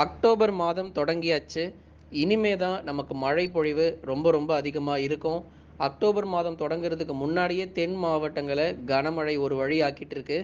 October மாதம் தொடங்கியாச்சு. இனிமே தான் நமக்கு மழை பொழிவு ரொம்ப ரொம்ப அதிகமாக இருக்கும். அக்டோபர் மாதம் தொடங்குறதுக்கு முன்னாடியே தென் மாவட்டங்களை கனமழை ஒரு வழி ஆக்கிட்டு இருக்கு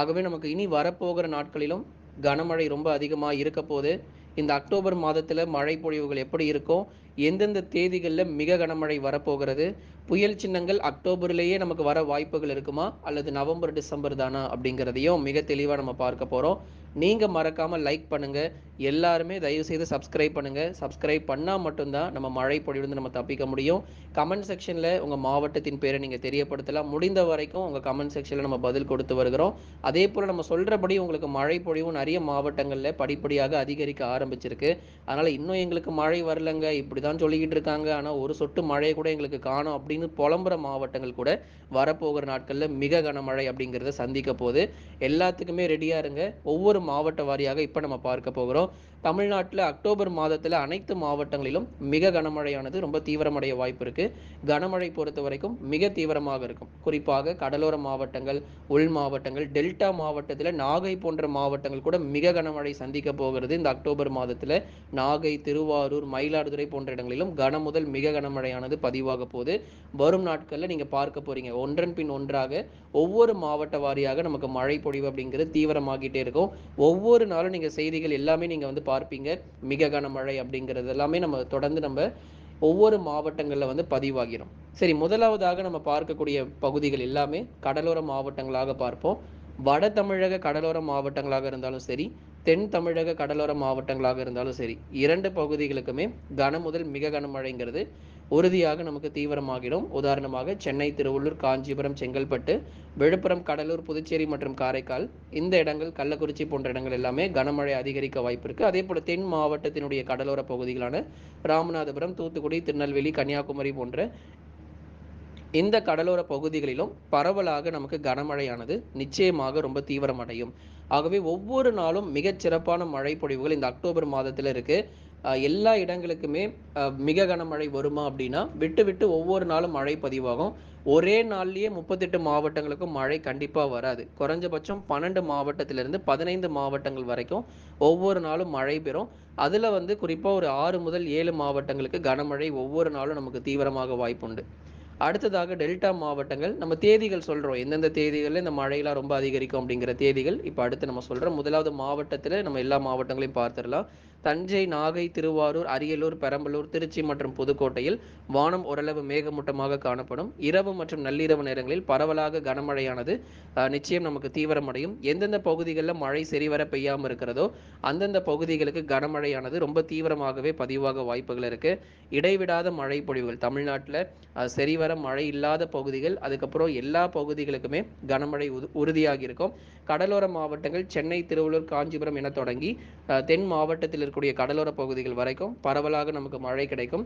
ஆகவே நமக்கு இனி வரப்போகிற நாட்களிலும் கனமழை ரொம்ப அதிகமாக இருக்க போது இந்த அக்டோபர் மாதத்தில் மழை பொழிவுகள் எப்படி இருக்கும்? எந்தெந்த தேதிகளில் மிக கனமழை வரப்போகிறது? புயல் சின்னங்கள் அக்டோபர்லேயே நமக்கு வர வாய்ப்புகள் இருக்குமா? அல்லது நவம்பர் டிசம்பர் தானா அப்படிங்கிறதையும் மிக தெளிவாக நம்ம பார்க்க போகிறோம் நீங்கள் மறக்காமல் லைக் பண்ணுங்கள் எல்லாருமே தயவு செய்து சப்ஸ்கிரைப் பண்ணுங்கள் சப்ஸ்கிரைப் பண்ணால் மட்டும்தான் நம்ம மழை பொழிவுலேருந்து நம்ம தப்பிக்க முடியும். கமெண்ட் செக்ஷனில் உங்கள் மாவட்டத்தின் பேரை நீங்கள் தெரியப்படுத்தலாம். முடிந்த வரைக்கும் உங்கள் கமெண்ட் செக்ஷனில் நம்ம பதில் கொடுத்து வருகிறோம். அதே போல் நம்ம சொல்கிறபடி உங்களுக்கு மழை பொழிவும் நிறைய மாவட்டங்களில் படிப்படியாக அதிகரிக்க ஆரம்பிச்சிருக்கு. அதனால் இன்னும் எங்களுக்கு மழை வரலங்க. இப்படி தான் சொல்லிக்கிட்டு இருக்காங்க. ஆனால் ஒரு சொட்டு மழையை கூட எங்களுக்கு காணும் அப்படின்னு புலம்புற மாவட்டங்கள் கூட வரப்போகிற நாட்களில் மிக கனமழை அப்படிங்கிறத சந்திக்க போகுது. எல்லாத்துக்குமே ரெடியாக இருங்க. ஒவ்வொரு மாவட்ட வாரியாக இப்போ நம்ம பார்க்க போகிறோம். தமிழ்நாட்டில் அக்டோபர் மாதத்தில் அனைத்து மாவட்டங்களிலும் மிக கனமழையானது ரொம்ப தீவிரமடைய வாய்ப்பு இருக்கு. கனமழை பொறுத்த வரைக்கும் மிக தீவிரமாக இருக்கும். குறிப்பாக கடலோர மாவட்டங்கள் உள் மாவட்டங்கள் டெல்டா மாவட்டத்தில் நாகை போன்ற மாவட்டங்கள் கூட மிக கனமழை சந்திக்க போகிறது. இந்த அக்டோபர் மாதத்தில் நாகை திருவாரூர் மயிலாடுதுறை போன்ற இடங்களிலும் கன முதல் மிக கனமழையானது பதிவாக போகுது. வரும் நாட்களில் நீங்கள் பார்க்க போறீங்க. ஒன்றன் பின் ஒன்றாக ஒவ்வொரு மாவட்ட வாரியாக நமக்கு மழை பொழிவு அப்படிங்கிறது தீவிரமாகிட்டே இருக்கும். ஒவ்வொரு நாளும் நீங்கள் செய்திகள் எல்லாமே நீங்கள் வந்து பார்ப்பீங்க. மிக கனமழை அப்படிங்கிறது எல்லாமே நம்ம தொடர்ந்து நம்ம ஒவ்வொரு மாவட்டங்களில் வந்து பதிவாகிறோம் சரி முதலாவதாக நம்ம பார்க்கக்கூடிய பகுதிகள் எல்லாமே கடலோர மாவட்டங்களாக பார்ப்போம். வட தமிழக கடலோர மாவட்டங்களாக இருந்தாலும் சரி தென் தமிழக கடலோர மாவட்டங்களாக இருந்தாலும் சரி இரண்டு பகுதிகளுக்குமே கன முதல் மிக கனமழைங்கிறது உறுதியாக நமக்கு தீவிரமாகிடும். உதாரணமாக சென்னை திருவள்ளூர் காஞ்சிபுரம் செங்கல்பட்டு விழுப்புரம் கடலூர் புதுச்சேரி மற்றும் காரைக்கால் இந்த இடங்கள் கள்ளக்குறிச்சி போன்ற இடங்கள் எல்லாமே கனமழை அதிகரிக்க வாய்ப்பு இருக்கு அதே போல தென் மாவட்டத்தினுடைய கடலோர பகுதிகளான ராமநாதபுரம் தூத்துக்குடி திருநெல்வேலி கன்னியாகுமரி போன்ற இந்த கடலோர பகுதிகளிலும் பரவலாக நமக்கு கனமழையானது நிச்சயமாக ரொம்ப தீவிரமடையும். ஆகவே ஒவ்வொரு நாளும் மிகச் சிறப்பான மழை பொழிவுகள் இந்த அக்டோபர் மாதத்தில் இருக்கு. எல்லா இடங்களுக்குமே மிக கனமழை வருமா அப்படின்னா விட்டு விட்டு ஒவ்வொரு நாளும் மழை பதிவாகும். ஒரே நாள்லேயே முப்பத்தெட்டு மாவட்டங்களுக்கும் மழை கண்டிப்பாக வராது. குறைஞ்சபட்சம் பன்னெண்டு மாவட்டத்திலிருந்து பதினைந்து மாவட்டங்கள் வரைக்கும் ஒவ்வொரு நாளும் மழை பெறும். அதில் வந்து குறிப்பாக ஒரு ஆறு முதல் ஏழு மாவட்டங்களுக்கு கனமழை ஒவ்வொரு நாளும் நமக்கு தீவிரமாக வாய்ப்புண்டு. அடுத்ததாக டெல்டா மாவட்டங்கள் நம்ம தேதிகள் சொல்கிறோம் எந்தெந்த தேதிகளில் இந்த மழையெல்லாம் ரொம்ப அதிகரிக்கும் அப்படிங்கிற தேதிகள் இப்போ அடுத்து நம்ம சொல்கிறோம் முதலாவது மாவட்டத்தில் நம்ம எல்லா மாவட்டங்களையும் பார்த்துடலாம். தஞ்சை நாகை திருவாரூர் அரியலூர் பெரம்பலூர் திருச்சி மற்றும் புதுக்கோட்டையில் வானம் ஓரளவு மேகமூட்டமாக காணப்படும். இரவு மற்றும் நள்ளிரவு நேரங்களில் பரவலாக கனமழையானது நிச்சயம் நமக்கு தீவிரமடையும். எந்தெந்த பகுதிகளில் மழை சரிவர பெய்யாமல் இருக்கிறதோ அந்தந்த பகுதிகளுக்கு கனமழையானது ரொம்ப தீவிரமாகவே பதிவாக வாய்ப்புகள் இருக்கு. இடைவிடாத மழை பொழிவுகள் தமிழ்நாட்டில் சரிவர மழை இல்லாத பகுதிகள் அதுக்கப்புறம் எல்லா பகுதிகளுக்குமே கனமழை உறுதியாகி இருக்கும் கடலோர மாவட்டங்கள் சென்னை திருவள்ளூர் காஞ்சிபுரம் என தொடங்கி தென் மாவட்டத்தில் இருக்கக்கூடிய கடலோர பகுதிகள் வரைக்கும் பரவலாக நமக்கு மழை கிடைக்கும்.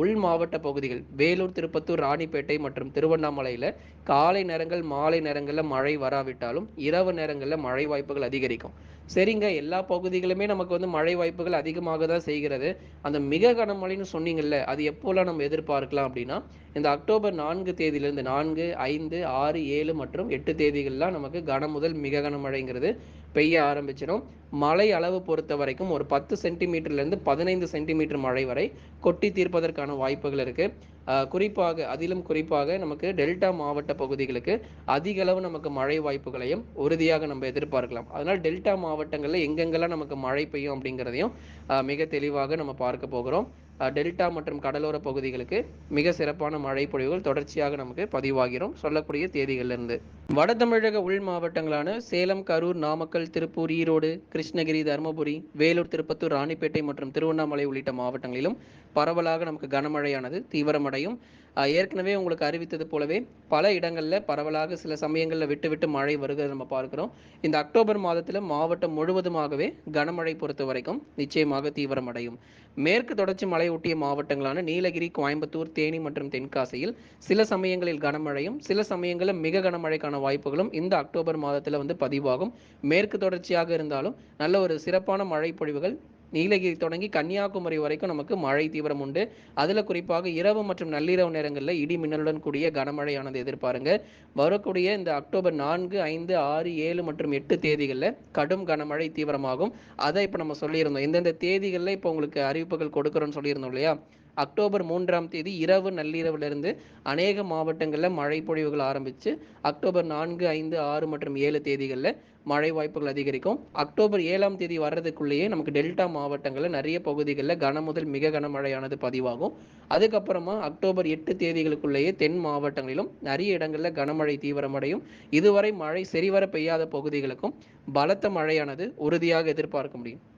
உள் மாவட்ட பகுதிகள் வேலூர் திருப்பத்தூர் ராணிப்பேட்டை மற்றும் திருவண்ணாமலையில காலை நேரங்கள் மாலை நேரங்களில் மழை வராவிட்டாலும் இரவு நேரங்களில் மழை வாய்ப்புகள் அதிகரிக்கும். சரிங்க எல்லா பகுதிகளுமே நமக்கு வந்து மழை வாய்ப்புகள் அதிகமாக தான் செய்கிறது. அந்த மிக கனமழைன்னு சொன்னீங்கல்ல அது எப்போல்லாம் நம்ம எதிர்பார்க்கலாம் அப்படின்னா இந்த அக்டோபர் நான்கு தேதியிலிருந்து நான்கு ஐந்து ஆறு ஏழு மற்றும் எட்டு தேதிகள்லாம் நமக்கு கன முதல் மிக கனமழைங்கிறது பெய்ய ஆரம்பிச்சிடும். மழை அளவு பொறுத்த வரைக்கும் ஒரு பத்து சென்டிமீட்டர்லேருந்து பதினைந்து சென்டிமீட்டர் மழை வரை கொட்டி தீர்ப்பதற்கான வாய்ப்புகள் இருக்குது குறிப்பாக அதிலும் குறிப்பாக நமக்கு டெல்டா மாவட்ட பகுதிகளுக்கு அதிக அளவு நமக்கு மழை வாய்ப்புகளையும் உறுதியாக நம்ம எதிர்பார்க்கலாம். அதனால் டெல்டா மாவட்டங்களில் எங்கெங்கெல்லாம் நமக்கு மழை பெய்யும் அப்படிங்கிறதையும் மிக தெளிவாக நம்ம பார்க்க போகிறோம். டெல்டா மற்றும் கடலோர பகுதிகளுக்கு மிக சிறப்பான மழை பொழிவுகள் தொடர்ச்சியாக நமக்கு பதிவாகிறோம். சொல்லக்கூடிய தேதிகளிலிருந்து. வட தமிழக உள் மாவட்டங்களான சேலம் கரூர் நாமக்கல் திருப்பூர் ஈரோடு கிருஷ்ணகிரி தருமபுரி வேலூர் திருப்பத்தூர் ராணிப்பேட்டை மற்றும் திருவண்ணாமலை உள்ளிட்ட மாவட்டங்களிலும் பரவலாக நமக்கு கனமழையானது தீவிரமடையும். ஏற்கனவே உங்களுக்கு அறிவித்தது போலவே பல இடங்களில் பரவலாக சில சமயங்களில் விட்டு விட்டு மழை வருகிறத நம்ம பார்க்குறோம். இந்த அக்டோபர் மாதத்தில் மாவட்டம் முழுவதுமாகவே கனமழை பொறுத்த வரைக்கும் நிச்சயமாக தீவிரமடையும் மேற்கு தொடர்ச்சி மலை ஒட்டிய மாவட்டங்களான நீலகிரி கோயம்புத்தூர் தேனி மற்றும் தென்காசியில் சில சமயங்களில் கனமழையும் சில சமயங்களில் மிக கனமழைக்கான வாய்ப்புகளும் இந்த அக்டோபர் மாதத்தில் வந்து பதிவாகும். மேற்கு தொடர்ச்சியாக இருந்தாலும் நல்ல ஒரு சிறப்பான மழை பொழிவுகள் நீலகிரி தொடங்கி கன்னியாகுமரி வரைக்கும் நமக்கு மழை தீவிரம் உண்டு. அதில் குறிப்பாக இரவு மற்றும் நள்ளிரவு நேரங்களில் இடி மின்னலுடன் கூடிய கனமழையானது எதிர்பாருங்க. வரக்கூடிய இந்த அக்டோபர் நான்கு ஐந்து ஆறு ஏழு மற்றும் எட்டு தேதிகளில் கடும் கனமழை தீவிரமாகும். அதை இப்போ நம்ம சொல்லியிருந்தோம். இந்தந்த தேதிகளில் இப்போ உங்களுக்கு அறிவிப்புகள் கொடுக்குறோன்னு சொல்லியிருந்தோம் இல்லையா? அக்டோபர் மூன்றாம் தேதி இரவு நள்ளிரவிலிருந்து அநேக மாவட்டங்களில் மழை பொழிவுகள் ஆரம்பித்து அக்டோபர் நான்கு ஐந்து ஆறு மற்றும் ஏழு தேதிகளில் மழை வாய்ப்புகள் அதிகரிக்கும். அக்டோபர் ஏழாம் தேதி வர்றதுக்குள்ளேயே நமக்கு டெல்டா மாவட்டங்களில் நிறைய பகுதிகளில் கன முதல் மிக கனமழையானது பதிவாகும். அதுக்கப்புறமா அக்டோபர் எட்டு தேதிகளுக்குள்ளேயே தென் மாவட்டங்களிலும் நிறைய இடங்களில் கனமழை தீவிரமடையும். இதுவரை மழை சரிவர பெய்யாத பகுதிகளுக்கும் பலத்த மழையானது உறுதியாக எதிர்பார்க்க முடியும்.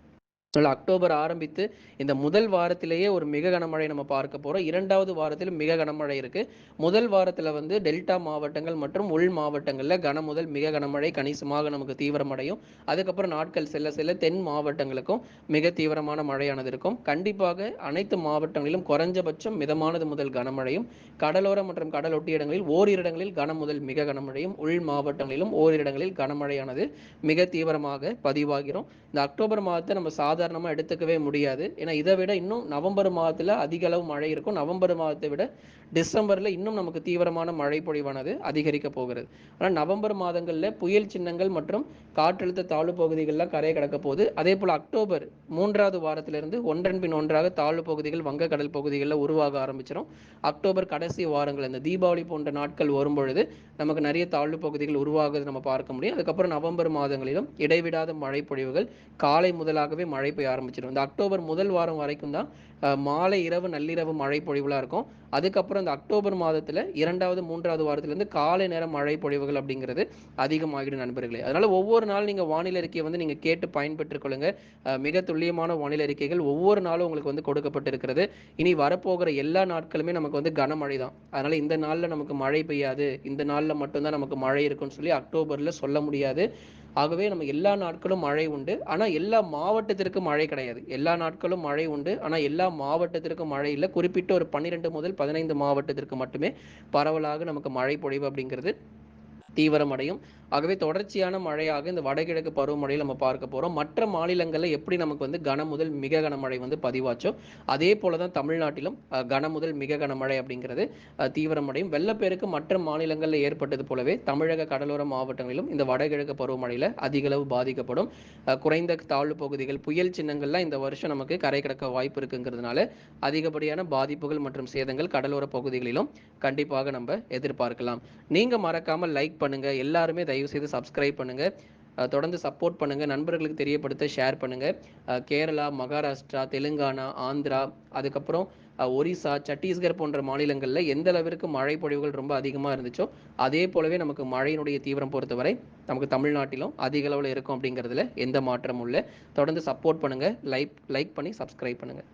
அதனால் அக்டோபர் ஆரம்பித்து இந்த முதல் வாரத்திலேயே ஒரு மிக கனமழை நம்ம பார்க்க போகிறோம் இரண்டாவது வாரத்தில் மிக கனமழை இருக்குது முதல் வாரத்தில் வந்து டெல்டா மாவட்டங்கள் மற்றும் உள் மாவட்டங்களில் கன முதல் மிக கனமழை கணிசமாக நமக்கு தீவிரமடையும். அதுக்கப்புறம் நாட்கள் செல்ல செல்ல தென் மாவட்டங்களுக்கும் மிக தீவிரமான மழையானது இருக்கும். கண்டிப்பாக அனைத்து மாவட்டங்களிலும் குறைஞ்சபட்சம் மிதமானது முதல் கனமழையும். கடலோர மற்றும் கடலொட்டி இடங்களில் ஓரிரு இடங்களில் கன முதல் மிக கனமழையும். உள் மாவட்டங்களிலும் ஓரிரு இடங்களில் கனமழையானது மிக தீவிரமாக பதிவாகிறோம். இந்த அக்டோபர் மாதத்தை நம்ம சாதாரணமாக எடுத்துக்கவே முடியாது. ஏன்னா இதை விட இன்னும் நவம்பர் மாதத்தில் அதிக அளவு மழை இருக்கும். நவம்பர் மாதத்தை விட டிசம்பரில் இன்னும் நமக்கு தீவிரமான மழை பொழிவானது அதிகரிக்க போகிறது. ஆனால் நவம்பர் மாதங்களில் புயல் சின்னங்கள் மற்றும் காற்றழுத்த தாழ்வு பகுதிகளில் கரையை கடக்க போகுது. அதே போல் அக்டோபர் மூன்றாவது வாரத்திலிருந்து ஒன்றன் பின் ஒன்றாக தாழ்வு பகுதிகள் வங்கக்கடல் பகுதிகளில் உருவாக ஆரம்பிச்சிடும் அக்டோபர் கடைசி வாரங்கள் இந்த தீபாவளி போன்ற நாட்கள் வரும்பொழுது நமக்கு நிறைய தாழ்வு பகுதிகள் உருவாகுது நம்ம பார்க்க முடியும். அதுக்கப்புறம் நவம்பர் மாதங்களிலும் இடைவிடாத மழை பொழிவுகள் காலை முதலாகவே மழை பெய்ய ஆரம்பிச்சிடும் இந்த அக்டோபர் முதல் வாரம் வரைக்கும் தான் மாலை இரவு நள்ளிரவு மழை பொழிவுலாம் இருக்கும். அதுக்கப்புறம் இந்த அக்டோபர் மாதத்தில் இரண்டாவது மூன்றாவது வாரத்துலேருந்து காலை நேரம் மழை பொழிவுகள் அப்படிங்கிறது அதிகமாகிடும் நண்பர்களே. அதனால் ஒவ்வொரு நாள் நீங்கள் வானிலை அறிக்கையை வந்து நீங்கள் கேட்டு பயன்பெற்றுக் கொள்ளுங்க. மிக துல்லியமான வானிலை அறிக்கைகள் ஒவ்வொரு நாளும் உங்களுக்கு வந்து கொடுக்கப்பட்டிருக்கிறது. இனி வரப்போகிற எல்லா நாட்களுமே நமக்கு வந்து கனமழை தான். அதனால் இந்த நாளில் நமக்கு மழை பெய்யாது. இந்த நாளில் மட்டும்தான் நமக்கு மழை இருக்கும்னு சொல்லி அக்டோபரில் சொல்ல முடியாது. ஆகவே நம்ம எல்லா நாட்களும் மழை உண்டு. ஆனால் எல்லா மாவட்டத்திற்கும் மழை கிடையாது. எல்லா நாட்களும் மழை உண்டு. ஆனால் எல்லா மாவட்டத்திற்கும் மழை இல்லை. குறிப்பிட்ட ஒரு பன்னிரெண்டு முதல் பதினைந்து மாவட்டத்திற்கு மட்டுமே பரவலாக நமக்கு மழை பொழிவு அப்படிங்கிறது தீவிரமடையும். ஆகவே தொடர்ச்சியான மழையாக இந்த வடகிழக்கு பருவமழையில் நம்ம பார்க்க போகிறோம் மற்ற மாநிலங்களில் எப்படி நமக்கு வந்து கன முதல் மிக கனமழை வந்து பதிவாச்சோ அதே போல தான் தமிழ்நாட்டிலும் கன முதல் மிக கனமழை அப்படிங்கிறது தீவிரமடையும். வெள்ளப்பெருக்கு மற்ற மாநிலங்களில் ஏற்பட்டது போலவே தமிழக கடலோர மாவட்டங்களிலும் இந்த வடகிழக்கு பருவமழையில் அதிக அளவு பாதிக்கப்படும். குறைந்த தாழ்வு பகுதிகள் புயல் சின்னங்கள்லாம் இந்த வருஷம் நமக்கு கரை கிடக்க வாய்ப்பு இருக்குங்கிறதுனால அதிகப்படியான பாதிப்புகள் மற்றும் சேதங்கள் கடலோர பகுதிகளிலும் கண்டிப்பாக நம்ம எதிர்பார்க்கலாம். நீங்கள் மறக்காமல் லைக் பண்ணுங்கள் எல்லாருமே தயவு செய்து சப்ஸ்கிரைப் பண்ணுங்க. தொடர்ந்து சப்போர்ட் பண்ணுங்க. நண்பர்களுக்கு தெரியப்படுத்த ஷேர் பண்ணுங்க. கேரளா மகாராஷ்டிரா தெலுங்கானா ஆந்திரா அதுக்கப்புறம் ஒரிசா சத்தீஸ்கர் போன்ற மாநிலங்களில் எந்த அளவிற்கு மழை பொழிவுகள் ரொம்ப அதிகமாக இருந்துச்சோ அதே போலவே நமக்கு மழையினுடைய தீவிரம் பொறுத்தவரை நமக்கு தமிழ்நாட்டிலும் அதிக அளவில் இருக்கும் அப்படிங்கிறதுல எந்த மாற்றமும் இல்லை. தொடர்ந்து சப்போர்ட் பண்ணுங்கள் லைக் லைக் பண்ணி சப்ஸ்கிரைப் பண்ணுங்கள்